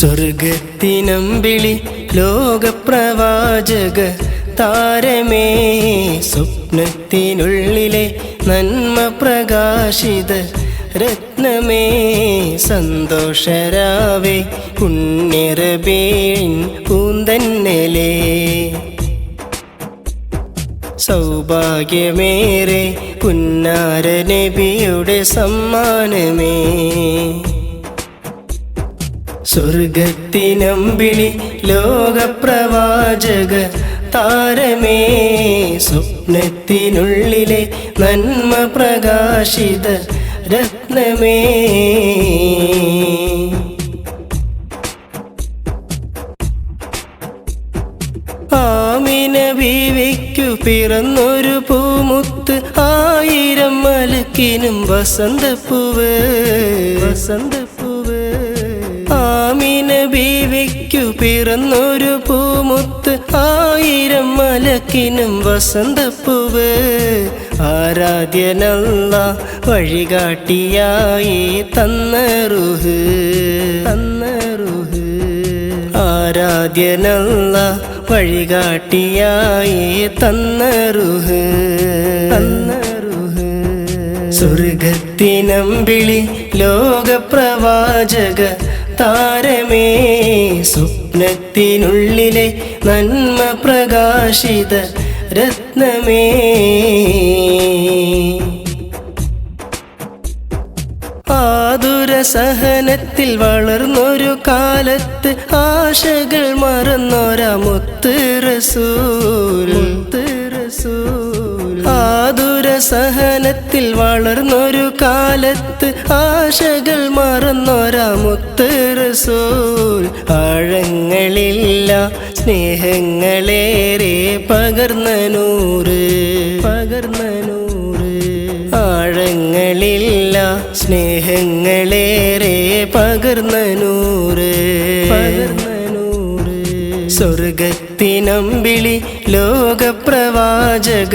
സ്വർഗത്തിനമ്പിളി ലോകപ്രവാചക താരമേ. സ്വപ്നത്തിനുള്ളിലെ നന്മ പ്രകാശിത രത്നമേ. സന്തോഷരാവേ പുണ്യറബേൻ പൂന്തന്നലേ. സൗഭാഗ്യമേറെ പുന്നാര നബിയുടെ സമ്മാനമേ. സ്വർഗത്തിനമ്പിളി ലോകപ്രവാചക താരമേ സ്വപ്നത്തിനുള്ളിലെ നന്മ പ്രകാശിത രത്നമേ. ആമിന ബീവിക്കു പിറന്നൊരു പൂമുത്ത് ആയിരം മലക്കിനും വസന്തപ്പൂവ് വസന്തപ്പൂവ് ആമിന ബീവിക്കു പിറന്നൊരു പൂമുത്ത് ആയിരം മലക്കിനും വസന്തപ്പൂവ്. ആരാധ്യനല്ല വഴികാട്ടിയായി തന്ന റുഹ് തന്ന റുഹ്. ആരാധ്യനല്ല വഴികാട്ടിയായി തന്ന റുഹ് തന്ന റുഹ്. ലോകപ്രവാചക താരമേ സ്വപ്നത്തിനുള്ളിലെ നന്മ പ്രകാശിത രത്നമേ. ആതുര സഹനത്തിൽ വളർന്നൊരു കാലത്ത് ആശകൾ മറന്നൊരാ മുത്ത് റസൂൽ ആതുര സഹനത്തിൽ വളർന്നൊരു കാലത്ത് ആശകൾ മറന്നൊരാ മുത്ത് റസൂൽ. ആഴങ്ങളില്ല സ്നേഹങ്ങളേറെ പകർന്ന നൂറ് പകർന്ന നൂറ്. ആഴങ്ങളില്ല സ്നേഹങ്ങളേറെ പകർന്ന നൂറ് പകർന്ന സ്വർഗത്തിനമ്പിളി ലോകപ്രവാചക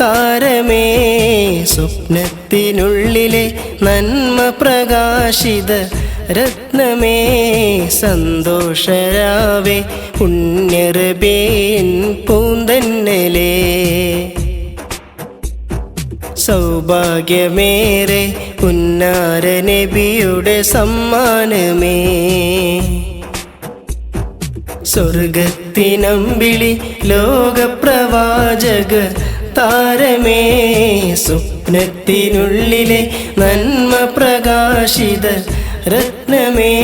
താരമേ സ്വപ്നത്തിനുള്ളിലെ നന്മ പ്രകാശിത രത്നമേ സന്തോഷരാവേ പുണ്യറബേൻ പൂന്തന്നലേ. സൗഭാഗ്യമേറെ ഉന്നാരനബിയുടെ സമ്മാനമേ. സ്വർഗത്തിനമ്പിളി ലോകപ്രവാചക താരമേ. സ്വപ്നത്തിനുള്ളിലെ നന്മ പ്രകാശിത രത്നമേ.